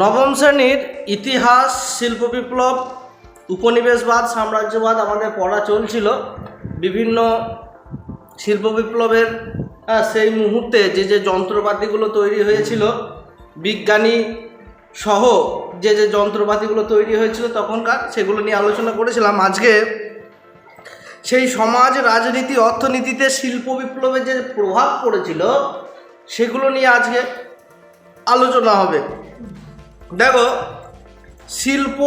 নবম শ্রেণির ইতিহাস, শিল্প বিপ্লব, উপনিবেশবাদ, সাম্রাজ্যবাদ আমাদের পড়া চলছিল। বিভিন্ন শিল্প বিপ্লবের সেই মুহূর্তে যে যে যন্ত্রপাতিগুলো তৈরি হয়েছিল, বিজ্ঞানী সহ যে যে যন্ত্রপাতিগুলো তৈরি হয়েছিল তখনকার, সেগুলো নিয়ে আলোচনা করেছিলাম। আজকে সেই সমাজ, রাজনীতি, অর্থনীতিতে শিল্প বিপ্লবের যে প্রভাব পড়েছিল, সেগুলো নিয়ে আজকে আলোচনা হবে। দেখো, শিল্প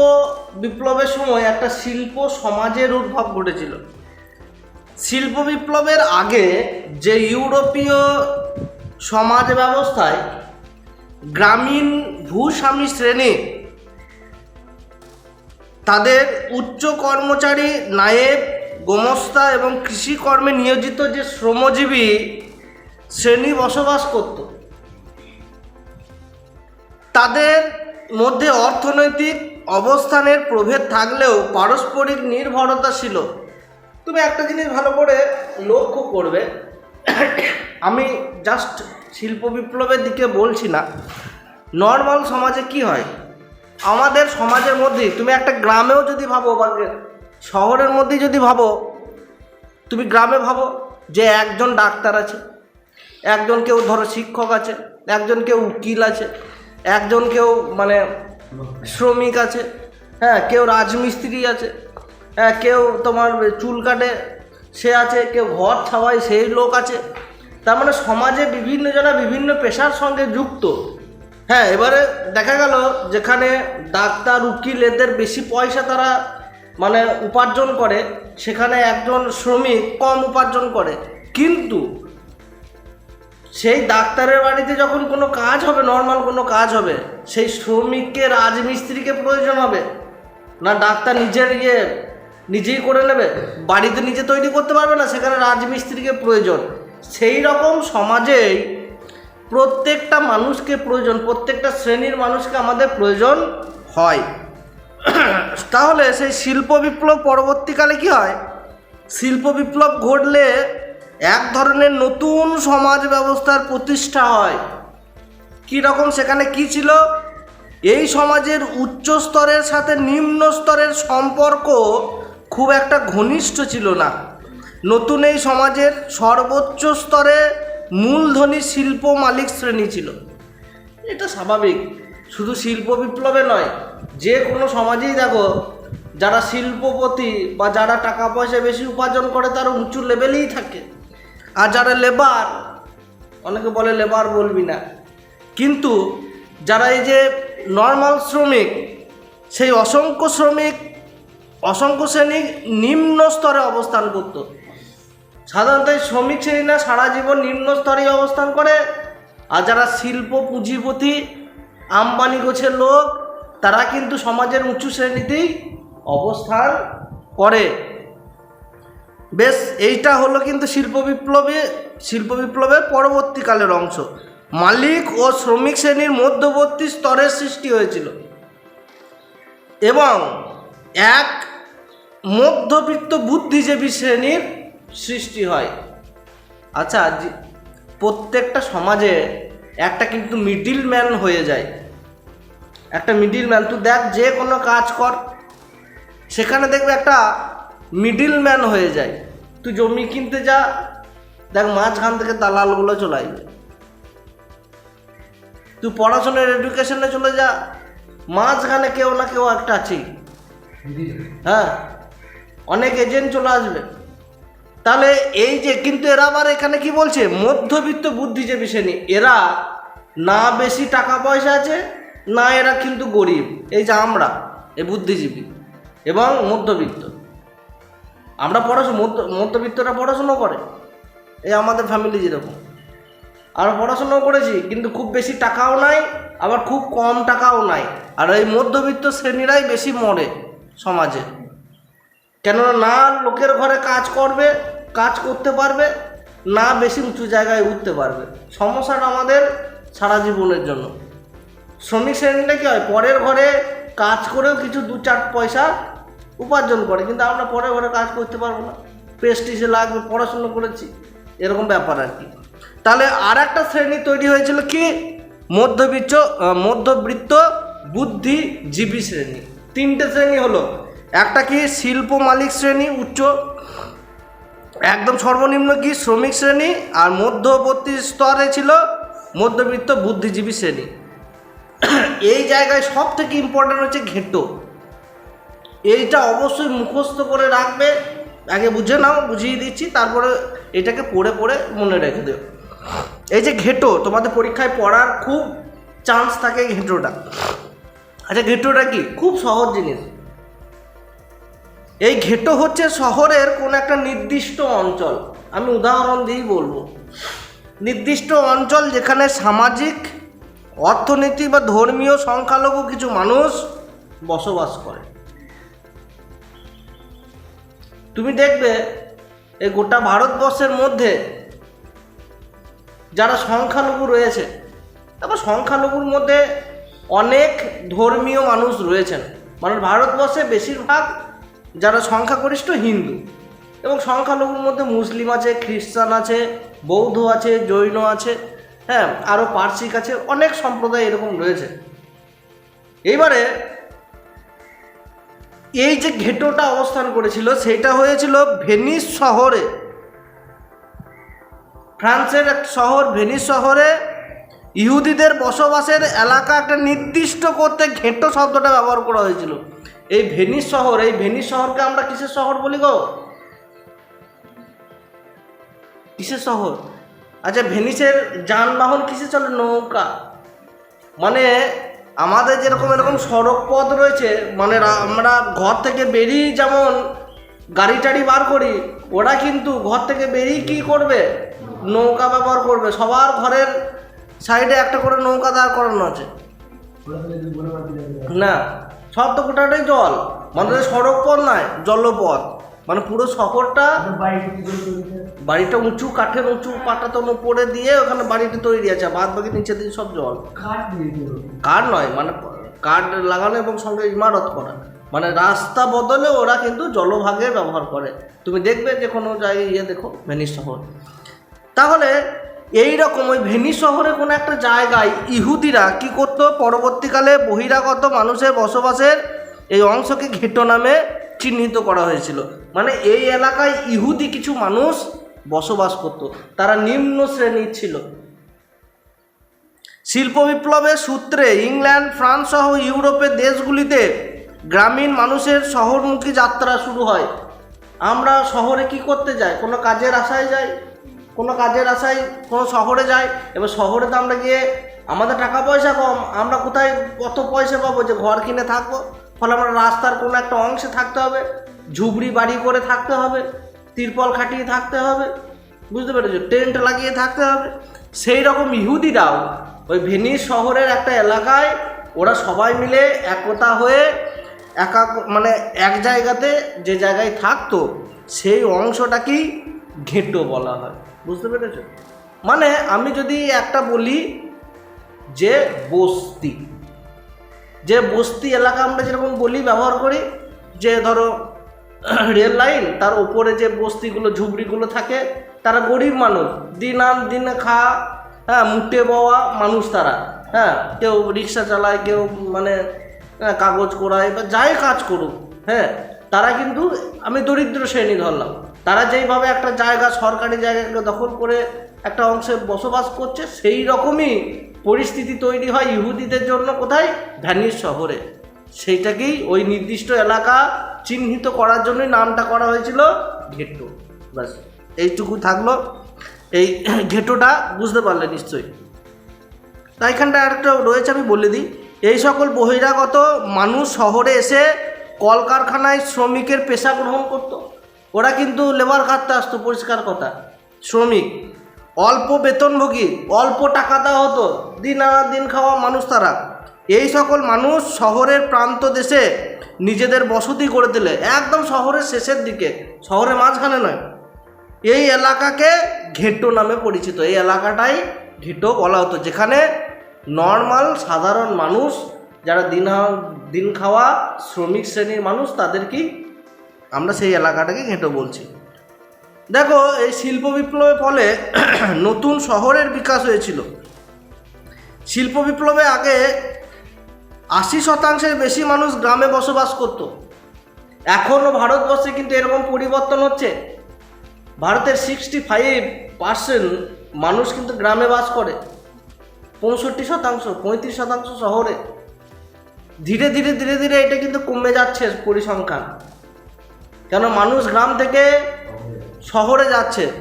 বিপ্লবের সময় একটা শিল্প সমাজের উদ্ভব ঘটেছিল। শিল্প বিপ্লবের আগে যে ইউরোপীয় সমাজ ব্যবস্থায় গ্রামীণ ভূস্বামী শ্রেণি, তাদের উচ্চ কর্মচারী নায়েব, গোমস্তা এবং কৃষিকর্মে নিয়োজিত যে শ্রমজীবী, শ্রেণি বসবাস করত। তাদের মধ্যে অর্থনৈতিক অবস্থানের প্রভেদ থাকলেও পারস্পরিক নির্ভরতা ছিল। তুমি একটা জিনিস ভালো করে লক্ষ্য করবে। আমি জাস্ট শিল্প বিপ্লবের দিকে বলছি না। নর্মাল সমাজে কি হয়? আমাদের সমাজের মধ্যে তুমি একটা গ্রামেও যদি ভাবো বা শহরের মধ্যে যদি ভাবো, তুমি গ্রামে ভাবো যে একজন ডাক্তার আছে, একজন কেউ ধরো শিক্ষক আছে, একজন কেউ উকিল আছে একজন কেউ মানে শ্রমিক আছে হ্যাঁ কেউ রাজমিস্ত্রি আছে হ্যাঁ কেউ তোমার চুল কাটে, সে আছে, কেউ ঘর ছাওয়ায় সেই লোক আছে। তার মানে সমাজে বিভিন্ন জনা বিভিন্ন পেশার সঙ্গে যুক্ত। হ্যাঁ এবারে দেখা গেল যেখানে ডাক্তার, উকিল, এদের বেশি পয়সা তারা মানে উপার্জন করে, সেখানে একজন শ্রমিক কম উপার্জন করে। কিন্তু সেই ডাক্তারের বাড়িতে যখন কোনো কাজ হবে নর্মাল কোনো কাজ হবে, সেই শ্রমিককে, রাজমিস্ত্রিকে প্রয়োজন হবে? না ডাক্তার নিজের ইয়ে নিজেই করে নেবে? বাড়িতে নিজে তৈরি করতে পারবে না, সেখানে রাজমিস্ত্রিকে প্রয়োজন। সেই রকম সমাজেই প্রত্যেকটা মানুষকে প্রয়োজন, প্রত্যেকটা শ্রেণির মানুষকে আমাদের প্রয়োজন হয়। তাহলে সেই শিল্প বিপ্লব পরবর্তীকালে কি হয়? শিল্প বিপ্লব ঘটলে এক ধরনের নতুন সমাজ ব্যবস্থার প্রতিষ্ঠা হয়। কী রকম? সেখানে কি ছিল? এই সমাজের উচ্চ স্তরের সাথে নিম্ন স্তরের সম্পর্ক খুব একটা ঘনিষ্ঠ ছিল না। নতুন এই সমাজের সর্বোচ্চ স্তরে মূলধনী শিল্প মালিক শ্রেণি ছিল। এটা স্বাভাবিক। শুধু শিল্প বিপ্লবে নয়, যে কোনো সমাজেই দেখো, যারা শিল্পপতি বা যারা টাকা পয়সা বেশি উপার্জন করে, তারা উঁচু লেভেলেই থাকে। আর যারা লেবার অনেকে বলে লেবার বলবি না। কিন্তু যারা এই যে নর্মাল শ্রমিক, সেই অসংখ্য শ্রমিক, অসংখ্য শ্রেণি নিম্ন স্তরে অবস্থান করত। সাধারণত এই শ্রমিক শ্রেণীরা সারা জীবন নিম্ন স্তরেই অবস্থান করে। আর যারা শিল্প, পুঁজিপতি, আম্বানি গোছের লোক, তারা কিন্তু সমাজের উঁচু শ্রেণীতেই অবস্থান করে। বেশ, এইটা হলো কিন্তু শিল্প বিপ্লবে, শিল্প বিপ্লবের পরবর্তীকালের অংশ। মালিক ও শ্রমিক শ্রেণির মধ্যবর্তী স্তরের সৃষ্টি হয়েছিল। এবং এক মধ্যবিত্ত বুদ্ধিজীবী শ্রেণির সৃষ্টি হয়। আচ্ছা প্রত্যেকটা সমাজে একটা কিন্তু মিডিল ম্যান হয়ে যায়। একটা মিডিল ম্যান তুই দেখ যে কোনো কাজ কর। সেখানে দেখবে একটা মিডিল ম্যান হয়ে যায়। তুই জমি কিনতে যা, দেখ মাঝখান থেকে দালালগুলো চলে আসবে। তুই পড়াশোনার এডুকেশনে চলে যা, মাঝখানে কেউ না কেউ একটা আছেই। হ্যাঁ অনেক এজেন্ট চলে আসবে। তাহলে এই যে, কিন্তু এরা আবার এখানে কি বলছে? মধ্যবিত্ত বুদ্ধিজীবী শ্রেণি, এরা না বেশি টাকা পয়সা আছে, না এরা কিন্তু গরিব। এই যে আমরা, এই বুদ্ধিজীবী এবং মধ্যবিত্ত। আমরা পড়াশোনা মধ্য মধ্যবিত্তরা পড়াশুনো করে। এই আমাদের ফ্যামিলি যেরকম। আমরা পড়াশোনাও করেছি, কিন্তু খুব বেশি টাকাও নাই, আবার খুব কম টাকাও নাই। আর এই মধ্যবিত্ত শ্রেণীরাই বেশি মরে সমাজে। কেননা না লোকের ঘরে কাজ করবে, কাজ করতে পারবে, না বেশি উঁচু জায়গায় উঠতে পারবে। সমস্যাটা আমাদের সারা জীবনের জন্য। শ্রমিক শ্রেণীটা কী হয়? পরের ঘরে কাজ করেও কিছু দু চার পয়সা উপার্জন করে, কিন্তু আমরা পরে ঘরে কাজ করতে পারব না। প্রেস্টিজে লাগবে, পড়াশুনো করেছি, এরকম ব্যাপার আর কি। তাহলে আর একটা শ্রেণি তৈরি হয়েছিল কি? মধ্যবিত্ত মধ্যবৃত্ত বুদ্ধিজীবী শ্রেণি। তিনটে শ্রেণি হলো, একটা কি শিল্প মালিক শ্রেণি, উচ্চ, একদম সর্বনিম্ন কি শ্রমিক শ্রেণি, আর মধ্যবর্তী স্তরে ছিল মধ্যবিত্ত বুদ্ধিজীবী শ্রেণি। এই জায়গায় সব থেকে ইম্পর্টেন্ট হচ্ছে ঘেঁটো। এইটা অবশ্যই মুখস্থ করে রাখবে। আগে বুঝে নাও, বুঝিয়ে দিচ্ছি, তারপরে এটাকে পড়ে পড়ে মনে রেখে দেও। এই যে ঘেঁটো, তোমাদের পরীক্ষায় পড়ার খুব চান্স থাকে ঘেঁটোটা। আচ্ছা ঘেটোটা কি? খুব সহজ জিনিস। এই ঘেঁটো হচ্ছে শহরের কোন একটা নির্দিষ্ট অঞ্চল। আমি উদাহরণ দিয়েই বলব। নির্দিষ্ট অঞ্চল যেখানে সামাজিক, অর্থনীতি বা ধর্মীয় সংখ্যালঘু কিছু মানুষ বসবাস করে। তুমি দেখবে এই গোটা ভারতবর্ষের মধ্যে যারা সংখ্যালঘু রয়েছে, তারপর সংখ্যালঘুর মধ্যে অনেক ধর্মীয় মানুষ রয়েছেন। মানে ভারতবর্ষে বেশিরভাগ যারা সংখ্যাগরিষ্ঠ হিন্দু এবং সংখ্যালঘুর মধ্যে মুসলিম আছে, খ্রিস্টান আছে, বৌদ্ধ আছে, জৈন আছে হ্যাঁ আরও পার্সিক আছে, অনেক সম্প্রদায় এরকম রয়েছে। এইবারে এই যে ঘেটোটা অবস্থান করেছিল সেটা হয়েছিল ভেনিস শহরে। ফ্রান্সের এক শহর, ভেনিস শহরে ইহুদিদের বসবাসের এলাকা একটা নির্দিষ্ট করতে ঘেঁটো শব্দটা ব্যবহার করা হয়েছিল। এই ভেনিস শহর, এই ভেনিস শহরকে আমরা কিসের শহর বলি গো? কিসের শহর? আচ্ছা ভেনিসের যানবাহন কিসে চলে? নৌকা। মানে আমাদের যেরকম এরকম সড়ক পথ রয়েছে মানে আমরা ঘর থেকে বেরিয়ে যেমন গাড়ি টাড়ি বার করি, ওরা কিন্তু ঘর থেকে বেরিয়ে কি করবে? নৌকা ব্যবহার করবে। সবার ঘরের সাইডে একটা করে নৌকা দাঁড় করানো আছে। না, সব তো গোটাটাই জল। মানে সড়ক পথ নয়, জলপথ। মানে পুরো শহরটা বাড়িটা উঁচু কাঠের উঁচু পাটাতন উপরে দিয়ে ওখানে বাড়িটা তৈরি আছে। বাদ বাকি নিচে দিয়ে সব জল। কার নয় মানে কাঠ লাগানো এবং সঙ্গে ইমারত করা। মানে রাস্তা বদলে ওরা কিন্তু জলভাগে ব্যবহার করে। তুমি দেখবে যে কোনো জায়গায় ইয়ে দেখো ভেনিস শহর। তাহলে এই রকম ওই ভেনিস শহরে কোনো একটা জায়গায় ইহুদিরা কি করতো? পরবর্তীকালে বহিরাগত মানুষের বসবাসের এই অংশকে ঘেটো নামে চিহ্নিত করা হয়েছিল। মানে এই এলাকায় ইহুদি কিছু মানুষ বসবাস করত, তারা নিম্ন শ্রেণির ছিল। শিল্প বিপ্লবের সূত্রে ইংল্যান্ড, ফ্রান্স সহ ইউরোপের দেশগুলিতে গ্রামীণ মানুষের শহরমুখী যাত্রা শুরু হয়। আমরা শহরে কি করতে যাই? কোনো কাজের আশায় যাই? কোনো কাজের আশায় কোনো শহরে যাই? এবার শহরে তো আমরা গিয়ে আমাদের টাকা পয়সা কম, আমরা কোথায় কত পয়সা পাবো যে ঘর কিনে থাকব? ফলে আমরা রাস্তার কোনো একটা অংশে থাকতে হবে। ঝুবড়ি বাড়ি করে থাকতে হবে, তিরপল খাটিয়ে থাকতে হবে, বুঝতে পেরেছ? টেন্ট লাগিয়ে থাকতে হবে। সেই রকম ইহুদিরাও ওই ভেনিস শহরের একটা এলাকায় ওরা সবাই মিলে একতা হয়ে একা মানে এক জায়গাতে যে জায়গায় থাকতো, সেই অংশটাকেই ঘেঁটো বলা হয়। বুঝতে পেরেছ? মানে আমি যদি একটা বলি যে বস্তি যে বস্তি এলাকা আমরা যেরকম বলি, ব্যবহার করি, যে ধরো রেল লাইন তার উপরে যে বস্তিগুলো ঝুবড়িগুলো থাকে তারা গরিব মানুষ। দিন আন দিনে খাওয়া হ্যাঁ মুটে বওয়া মানুষ তারা হ্যাঁ কেউ রিক্সা চালায় কেউ মানে হ্যাঁ, কাগজ করায় বা যাই কাজ করুক হ্যাঁ তারা কিন্তু আমি দরিদ্র শ্রেণি ধরলাম তারা যেইভাবে একটা জায়গা সরকারি জায়গাকে দখল করে একটা অংশে বসবাস করছে সেই রকমই পরিস্থিতি তৈরি হয় ইহুদিদের জন্য কোথায়? ভ্যানিস শহরে। সেইটাকেই ওই নির্দিষ্ট এলাকা চিহ্নিত করার জন্যই নামটা করা হয়েছিল ঘেট্টো। ব্যাস, এইটুকু থাকল। এই ঘেটোটা বুঝতে পারলে নিশ্চয়ই। তাই এখানটা আরেকটা রয়েছে, আমি বলে দিই। এই সকল বহিরাগত মানুষ শহরে এসে কলকারখানায় শ্রমিকের পেশা গ্রহণ করত। ওরা কিন্তু লেবার খাটতে আসতো, পরিষ্কার কথা। শ্রমিক, অল্প বেতনভোগী, অল্প টাকা দেওয়া হতো। দিন আনা দিন খাওয়া মানুষ তারা। এই সকল মানুষ শহরের প্রান্ত দেশে নিজেদের বসতি করে দিলে, একদম শহরের শেষের দিকে, শহরের মাঝখানে নয়। এই এলাকাকে ঘেটো নামে পরিচিত। এই এলাকাটাই ঘেটো বলা হতো, যেখানে নর্মাল সাধারণ মানুষ, যারা দিন দিন খাওয়া শ্রমিক শ্রেণির মানুষ তাদেরকেই আমরা সেই এলাকাটাকে ঘেঁটো বলছি। দেখো, এই শিল্প বিপ্লবের ফলে নতুন শহরের বিকাশ হয়েছিল। শিল্প বিপ্লবে আগে আশি শতাংশের বেশি মানুষ গ্রামে বসবাস করত। এখনও ভারতবর্ষে কিন্তু এরকম পরিবর্তন হচ্ছে। ভারতের সিক্সটি ফাইভ পার্সেন্ট মানুষ কিন্তু গ্রামে বাস করে। পঁয়ষট্টি শতাংশ, পঁয়ত্রিশ শতাংশ শহরে। ধীরে ধীরে ধীরে ধীরে এটা কিন্তু কমে যাচ্ছে পরিসংখ্যান। কেন মানুষ গ্রাম থেকে শহরে যাচ্ছে।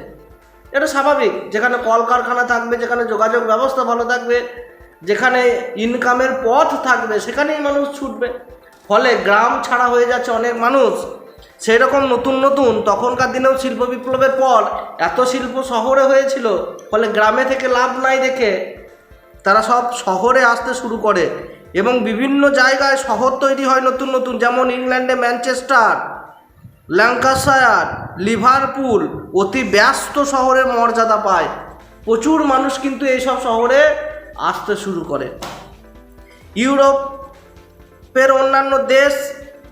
এটা স্বাভাবিক। যেখানে কলকারখানা থাকবে, যেখানে যোগাযোগ ব্যবস্থা ভালো থাকবে যেখানে ইনকামের পথ থাকবে, সেখানেই মানুষ ছুটবে। ফলে গ্রাম ছাড়া হয়ে যাচ্ছে অনেক মানুষ। সেই রকম নতুন নতুন তখনকার দিনেও শিল্প বিপ্লবের পর এত শিল্প শহরে হয়েছিল, ফলে গ্রামে থেকে লাভ নাই দেখে তারা সব শহরে আসতে শুরু করে এবং বিভিন্ন জায়গায় শহর তৈরি হয় নতুন নতুন, যেমন ইংল্যান্ডে ম্যানচেস্টার, ল্যাঙ্কাশায়ার, লিভারপুল অতি ব্যস্ত শহরের মর্যাদা পায়। প্রচুর মানুষ কিন্তু এইসব শহরে আসতে শুরু করে। ইউরোপের অন্যান্য দেশ,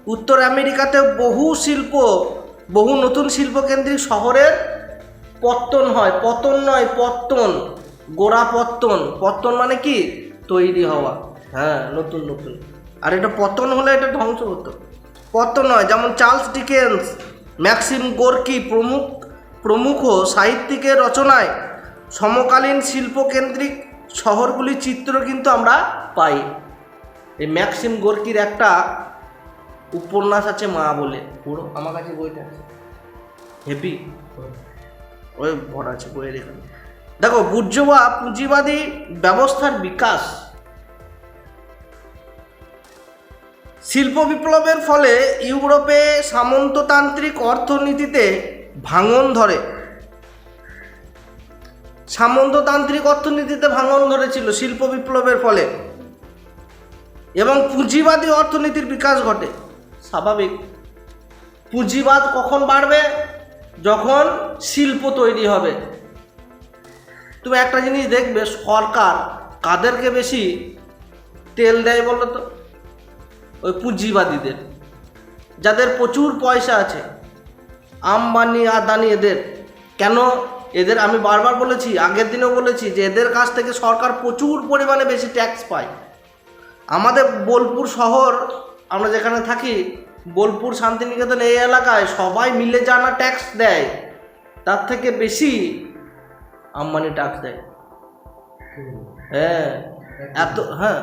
উত্তর আমেরিকাতে বহু শিল্প, বহু নতুন শিল্পকেন্দ্রিক শহরের পত্তন হয়। পতন নয়, পত্তন। গোড়া পত্তন। পত্তন মানে কি? তৈরি হওয়া। হ্যাঁ নতুন নতুন। আর এটা পতন হলে এটা ধ্বংস হতো। পতন নয়, যেমন চার্লস ডিকেন্স, ম্যাক্সিম গোর্কি প্রমুখ প্রমুখ সাহিত্যিকের রচনায় সমকালীন শিল্পকেন্দ্রিক শহরগুলির চিত্র কিন্তু আমরা পাই। এই ম্যাক্সিম গোর্কির একটা উপন্যাস আছে মা বলে। পুরো আমার কাছে বইটা আছে। হেভি ওই ভরা আছে বইয়ের এখানে। দেখো বুর্জোয়া পুঁজিবাদী ব্যবস্থার বিকাশ। শিল্প বিপ্লবের ফলে ইউরোপে সামন্ততান্ত্রিক অর্থনীতিতে ভাঙন ধরে। সামন্ততান্ত্রিক অর্থনীতিতে ভাঙন ধরেছিল শিল্প বিপ্লবের ফলে এবং পুঁজিবাদী অর্থনীতির বিকাশ ঘটে। স্বাভাবিক। পুঁজিবাদ কখন বাড়বে? যখন শিল্প তৈরি হবে। তুমি একটা জিনিস দেখবে, সরকার কাদেরকে বেশি তেল দেয় বলো তো? ওই পুঁজিবাদীদের। যাদের প্রচুর পয়সা আছে, আম্বানি, আদানি এদের। কেন? এদের আমি বারবার বলেছি, আগের দিনেও বলেছি যে এদের কাছ থেকে সরকার প্রচুর পরিমাণে বেশি ট্যাক্স পায়। আমাদের বোলপুর শহর, আমরা যেখানে থাকি, বোলপুর শান্তিনিকেতন এই এলাকায় সবাই মিলে জানা ট্যাক্স দেয়, তার থেকে বেশি আম্বানি ট্যাক্স দেয়। হ্যাঁ এত হ্যাঁ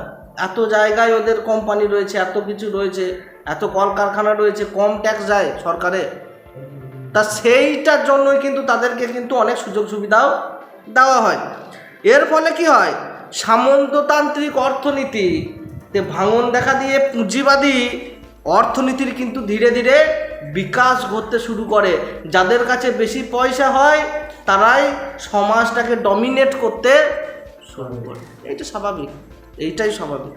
এত জায়গায় ওদের কোম্পানি রয়েছে, এত কিছু রয়েছে, এত কলকারখানা রয়েছে, কম ট্যাক্স যায় সরকারে। তা সেইটার জন্যই কিন্তু তাদেরকে কিন্তু অনেক সুযোগ সুবিধাও দেওয়া হয়। এর ফলে কি হয়? সামন্ততান্ত্রিক অর্থনীতিতে ভাঙন দেখা দিয়ে পুঁজিবাদী অর্থনীতির কিন্তু ধীরে ধীরে বিকাশ ঘটতে শুরু করে। যাদের কাছে বেশি পয়সা হয়, তারাই সমাজটাকে ডমিনেট করতে শুরু করে। এইটা স্বাভাবিক। এইটাই স্বাভাবিক।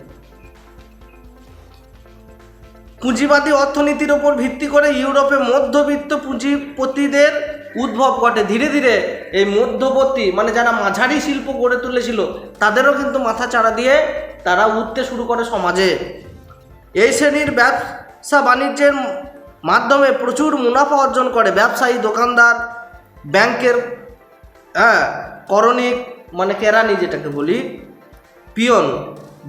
পুঁজিবাদী অর্থনীতির ওপর ভিত্তি করে ইউরোপে মধ্যবিত্ত পুঁজিপতিদের উদ্ভব ঘটে। ধীরে ধীরে এই মধ্যবর্তী মানে যারা মাঝারি শিল্প গড়ে তুলেছিল, তাদেরও কিন্তু মাথা চাড়া দিয়ে তারা উঠতে শুরু করে সমাজে। এই শ্রেণির ব্যবসা বাণিজ্যের মাধ্যমে প্রচুর মুনাফা অর্জন করে। ব্যবসায়ী, দোকানদার, ব্যাংকের হ্যাঁ করণিক মানে কেরানি যেটাকে বলি, পিয়ন।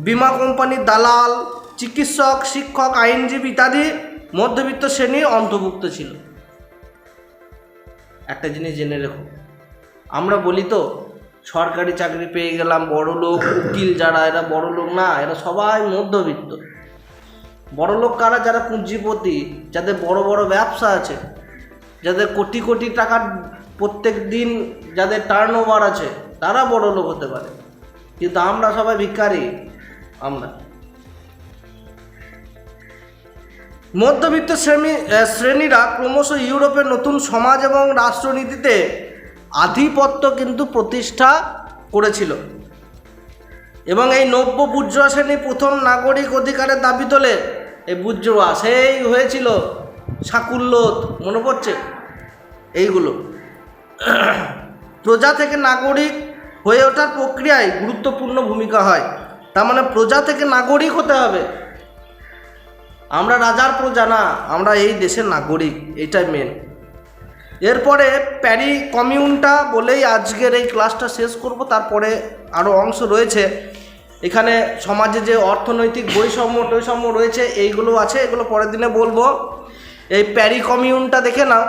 বিমা কোম্পানির দালাল চিকিৎসক, শিক্ষক, আইনজীবী ইত্যাদি মধ্যবিত্ত শ্রেণি অন্তর্ভুক্ত ছিল। একটা জিনিস জেনে রেখো। আমরা বলি তো, সরকারি চাকরি পেয়ে গেলাম, বড় লোক, উকিল যারা, এরা বড় লোক না, এরা সবাই মধ্যবিত্ত। বড় লোক কারা? যারা পুঁজিপতি, যাদের বড় বড় ব্যবসা আছে, যাদের কোটি কোটি টাকার প্রত্যেক দিন যাদের টার্ন ওভার আছে, তারা বড় লোক হতে পারে। কিন্তু আমরা সবাই ভিখারি, আমরা। মধ্যবিত্ত শ্রেণি শ্রেণীরা ক্রমশ ইউরোপের নতুন সমাজ এবং রাষ্ট্রনীতিতে আধিপত্য কিন্তু প্রতিষ্ঠা করেছিল। এবং এই নব্য বুর্জোয়া শ্রেণি প্রথম নাগরিক অধিকারের দাবি তোলে। এই বুর্জোয়া সেই হয়েছিল সাকুল্যত, মনে পড়ছে? এইগুলো। প্রজা থেকে নাগরিক হয়ে ওঠার প্রক্রিয়ায় গুরুত্বপূর্ণ ভূমিকা হয়। তার মানে প্রজা থেকে নাগরিক হতে হবে। আমরা রাজার প্রজা না, আমরা এই দেশের নাগরিক, এটাই মেন এরপরে প্যারি কমিউনটা বলেই আজকের এই ক্লাসটা শেষ করব, তারপরে আরও অংশ রয়েছে। এখানে সমাজে যে অর্থনৈতিক বৈষম্য, টৈষম্য রয়েছে, এইগুলো আছে, এগুলো পরের দিনে বলব। এই প্যারি কমিউনটা দেখে নাও।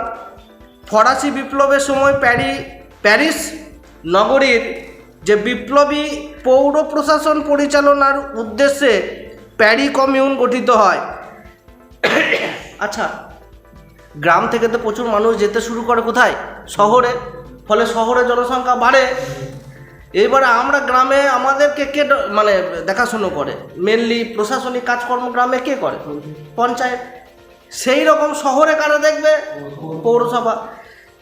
ফরাসি বিপ্লবের সময় প্যারি, প্যারিস নগরীর যে বিপ্লবী পৌর প্রশাসন পরিচালনার উদ্দেশ্যে প্যারি কমিউন গঠিত হয়। আচ্ছা গ্রাম থেকে তো প্রচুর মানুষ যেতে শুরু করে কোথায়? শহরে? ফলে শহরে জনসংখ্যা বাড়ে। এবারে আমরা গ্রামে আমাদেরকে কে মানে দেখাশুনো করে? মেনলি প্রশাসনিক কাজকর্ম গ্রামে কে করে? পঞ্চায়েত। সেই রকম শহরে কারা দেখবে? পৌরসভা।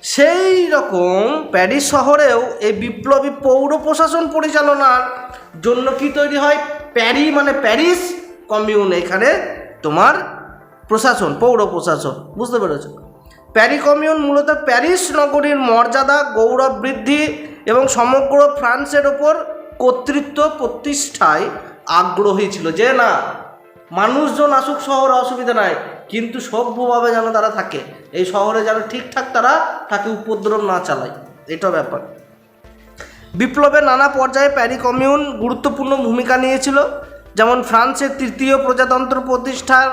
সেই রকম প্যারিস শহরেও এই বিপ্লবী পৌর প্রশাসন পরিচালনার জন্য কি তৈরি হয়? প্যারি মানে প্যারিস কমিউন, এখানে তোমার প্রশাসন, পৌর প্রশাসন, বুঝতে পেরেছ? প্যারি কমিউন মূলত প্যারিস নগরীর মর্যাদা, গৌরব বৃদ্ধি এবং সমগ্র ফ্রান্সের ওপর কর্তৃত্ব প্রতিষ্ঠায় আগ্রহী ছিল যে না, মানুষজন আসুক শহরে, অসুবিধা নাই। কিন্তু সভ্যভাবে যেন তারা থাকে, এই শহরে যেন ঠিকঠাক তারা থাকে উপদ্রব না চালায়, এটা ব্যাপার। বিপ্লবের নানা পর্যায়ে প্যারি কমিউন গুরুত্বপূর্ণ ভূমিকা নিয়েছিল। যেমন ফ্রান্সের তৃতীয় প্রজাতন্ত্র প্রতিষ্ঠার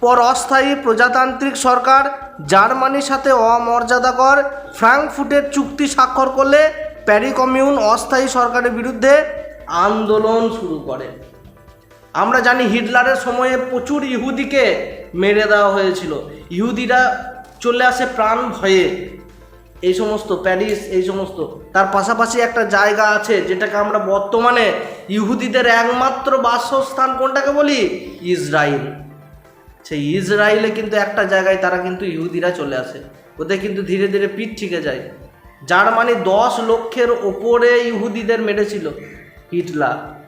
পর অস্থায়ী প্রজাতান্ত্রিক সরকার জার্মানির সাথে অমর্যাদাকর ফ্রাঙ্কফুটের চুক্তি স্বাক্ষর করলে প্যারি কমিউন অস্থায়ী সরকারের বিরুদ্ধে আন্দোলন শুরু করে। আমরা জানি হিটলারের সময়ে প্রচুর ইহুদিকে মেরে দেওয়া হয়েছিল। ইহুদিরা চলে আসে প্রাণ ভয়ে। এই সমস্ত প্যারিস, এই সমস্ত। তার পাশাপাশি একটা জায়গা আছে যেটাকে আমরা বর্তমানে ইহুদিদের একমাত্র বাসস্থান কোনটাকে বলি? ইসরায়েল সেই ইসরায়েলে কিন্তু একটা জায়গায় তারা কিন্তু ইহুদিরা চলে আসে। ওদের কিন্তু ধীরে ধীরে পিঠ ঠিকে যায়। জার্মানি দশ লক্ষের ওপরে ইহুদিদের মেরেছিল, হিটলার।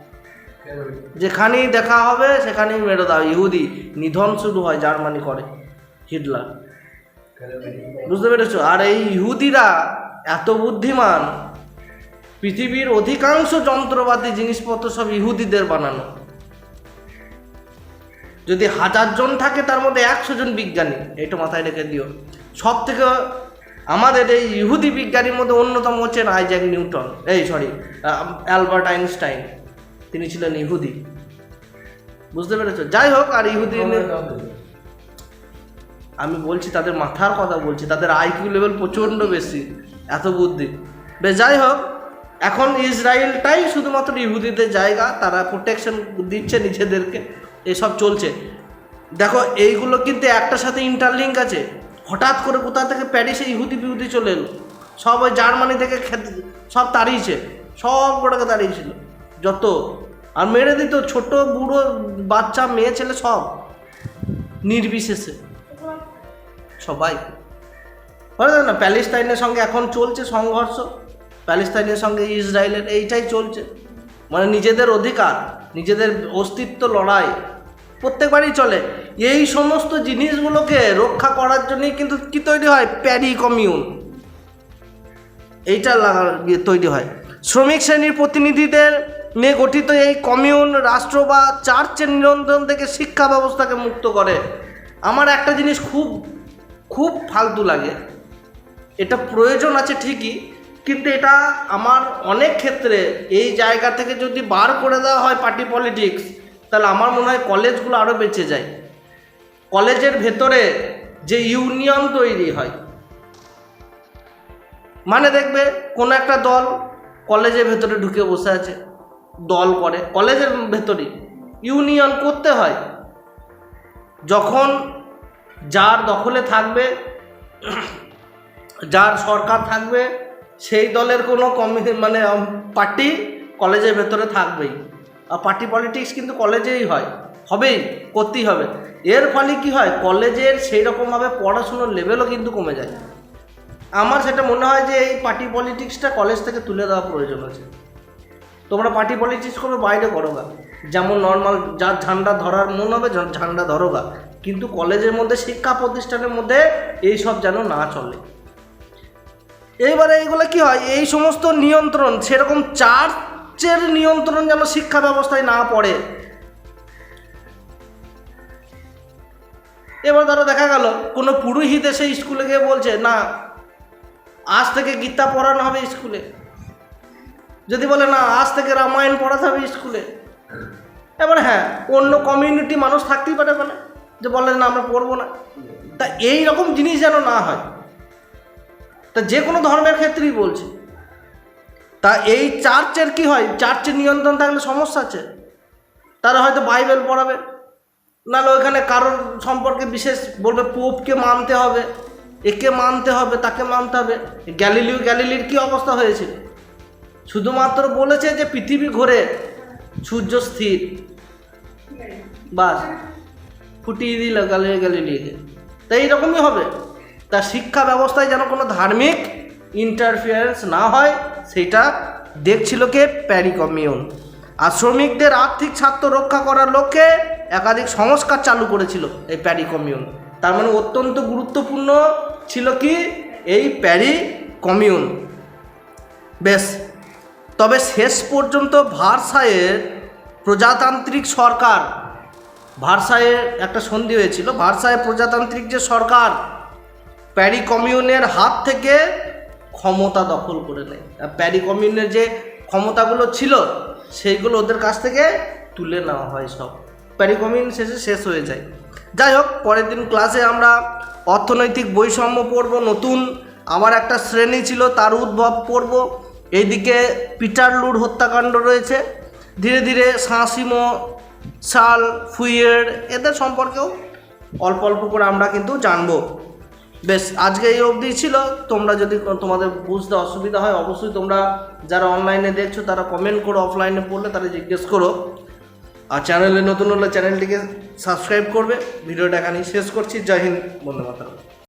যেখানেই দেখা হবে, সেখানেই মেরে দাও। ইহুদি, নিধন শুরু হয় জার্মানি করে, হিটলার। বুঝতে পেরেছ? আর এই ইহুদিরা এত বুদ্ধিমান, পৃথিবীর অধিকাংশ যন্ত্রপাতি, জিনিসপত্র সব ইহুদিদের বানানো। যদি হাজার জন থাকে তার মধ্যে একশো জন বিজ্ঞানী। এটা মাথায় রেখে দিও। সব থেকে আমাদের এই ইহুদি বিজ্ঞানীর মধ্যে অন্যতম হচ্ছেন আইজ্যাক নিউটন। এই সরি অ্যালবার্ট আইনস্টাইন। তিনি ছিলেন ইহুদি। বুঝতে পেরেছ? যাই হোক আর ইহুদি আমি বলছি তাদের মাথার কথা বলছি। তাদের আইকিউ লেভেল প্রচণ্ড বেশি এত বুদ্ধি। বেশ যাই হোক এখন ইসরায়েলটাই শুধুমাত্র ইহুদিদের জায়গা। তারা প্রোটেকশন দিচ্ছে নিজেদেরকে। এসব চলছে। দেখো, এইগুলো কিন্তু একটার সাথে ইন্টারলিঙ্ক আছে। হঠাৎ করে কোথা থেকে প্যারিসে ইহুদি বিহুদি চলে এলো। সব ওই জার্মানি থেকে সব তাড়িয়েছে। সব গোটাকে তাড়িয়েছিল। যত। আর মেরে দিত ছোট, বুড়ো, বাচ্চা, মেয়ে, ছেলে, সব। নির্বিশেষে। সবাই। বলে না, প্যালেস্তাইনের সঙ্গে এখন চলছে সংঘর্ষ? প্যালেস্তাইনের সঙ্গে ইসরায়েলের, এইটাই চলছে। মানে নিজেদের অধিকার, নিজেদের অস্তিত্ব লড়াই, প্রত্যেকবারই চলে। এই সমস্ত জিনিসগুলোকে রক্ষা করার জন্যই কিন্তু কি তৈরি হয়? Paris Commune. এইটা ইয়ে তৈরি হয়। শ্রমিক শ্রেণির প্রতিনিধিদের নিয়ে গঠিত এই কমিউন রাষ্ট্র বা চার্চের নিয়ন্ত্রণ থেকে শিক্ষা ব্যবস্থাকে মুক্ত করে। আমার একটা জিনিস খুব খুব ফালতু লাগে। এটা প্রয়োজন আছে ঠিকই কিন্তু এটা আমার অনেক ক্ষেত্রে এই জায়গা থেকে যদি বার করে দেওয়া হয় পার্টি পলিটিক্স তাহলে আমার মনে হয় কলেজগুলো আরও বেঁচে যায়। কলেজের ভেতরে যে ইউনিয়ন তৈরি হয় মানে দেখবে কোনো একটা দল কলেজের ভেতরে ঢুকে বসে আছে, দল করে, কলেজের ভেতরেই ইউনিয়ন করতে হয়। যখন যার দখলে থাকবে, যার সরকার থাকবে সেই দলের কোনো কমি মানে পার্টি কলেজের ভেতরে থাকবেই। আর পার্টি পলিটিক্স কিন্তু কলেজেই হয়। হবেই, করতেই হবে। এর ফলে কি হয়? কলেজের সেই রকমভাবে পড়াশুনোর লেভেলও কিন্তু কমে যায়। আমার সেটা মনে হয় যে এই পার্টি পলিটিক্সটা কলেজ থেকে তুলে দেওয়া প্রয়োজন আছে তোমরা পার্টি পলিটিক্স করো বাইরে করো গা যেমন নর্মাল যার ঝান্ডা ধরার, মন হবে ঝান্ডা ধরো গা কিন্তু কলেজের মধ্যে, শিক্ষা প্রতিষ্ঠানের মধ্যে এই সব যেন না চলে। এইবারে এইগুলো কি হয়? এই সমস্ত নিয়ন্ত্রণ, সেরকম চার্চের নিয়ন্ত্রণ যেন শিক্ষা ব্যবস্থায় না পড়ে। এবার ধরো দেখা গেল, কোনো পুরোহিত এসে স্কুলে গিয়ে বলছে, না, আজ থেকে গীতা পড়ানো হবে স্কুলে। যদি বলে, না, আজ থেকে রামায়ণ পড়াতে হবে স্কুলে। এবার হ্যাঁ অন্য কমিউনিটি মানুষ থাকতেই পারে মানে যে বলে, না, আমরা পড়ব না। তা এই রকম জিনিস যেন না হয়। তা যে কোনো ধর্মের ক্ষেত্রেই বলছি। তা এই চার্চের কি হয়? চার্চের নিয়ন্ত্রণ থাকলে সমস্যা আছে? তারা হয়তো বাইবেল পড়াবে। নাহলে ওইখানে কারোর সম্পর্কে বিশেষ বলবে, পোপকে মানতে হবে, একে মানতে হবে, তাকে মানতে হবে। গ্যালিলিও, গ্যালিলির কি অবস্থা হয়েছিল? শুধুমাত্র বলেছে যে পৃথিবী ঘোরে, সূর্য স্থির। বাস, ফুটিয়ে দিল গ্যালিলিও গ্যালিলিকে তাই এইরকমই হবে? তা শিক্ষা ব্যবস্থায় যেন কোনো ধার্মিক ইন্টারফিয়ারেন্স না হয়, সেটা দেখছিল কে? প্যারি কমিউন। আর শ্রমিকদের আর্থিক স্বার্থ রক্ষা করার লক্ষ্যে একাধিক সংস্কার চালু করেছিল এই প্যারি কমিউন। তার মানে অত্যন্ত গুরুত্বপূর্ণ ছিল কি? এই প্যারি কমিউন। বেশ, তবে শেষ পর্যন্ত ভারসায়ের প্রজাতান্ত্রিক সরকার ভারসায়ের একটা সন্ধি হয়েছিল ভারসায়ের প্রজাতান্ত্রিক যে সরকার প্যারি কমিউনের হাত থেকে ক্ষমতা দখল করে নেয়। আর প্যারি কমিউনের যে ক্ষমতাগুলো ছিল, সেইগুলো ওদের কাছ থেকে তুলে নেওয়া হয় সব। প্যারি কমিউন শেষে শেষ হয়ে যায়। যাই হোক, পরের দিন ক্লাসে আমরা অর্থনৈতিক বৈষম্য পড়ব, নতুন আমার একটা শ্রেণি ছিল, তার উদ্ভব পড়ব। এইদিকে পিটার লুড হত্যাকাণ্ড রয়েছে। ধীরে ধীরে সাঁসিমো, শাল, ফুইয়ের, এদের সম্পর্কেও অল্প অল্প করে আমরা কিন্তু জানব। বেশ, আজকে এই অবধি ছিল। তোমরা যদি তোমাদের বুঝতে অসুবিধা হয়, অবশ্যই তোমরা যারা অনলাইনে দেখছ, তারা কমেন্ট করো অফলাইনে পড়লে তারা জিজ্ঞেস করো। আর চ্যানেলে নতুন হলে চ্যানেলটিকে সাবস্ক্রাইব করবে। ভিডিওটা এখানেই শেষ করছি। জয় হিন্দ বন্ধু মাতারাম।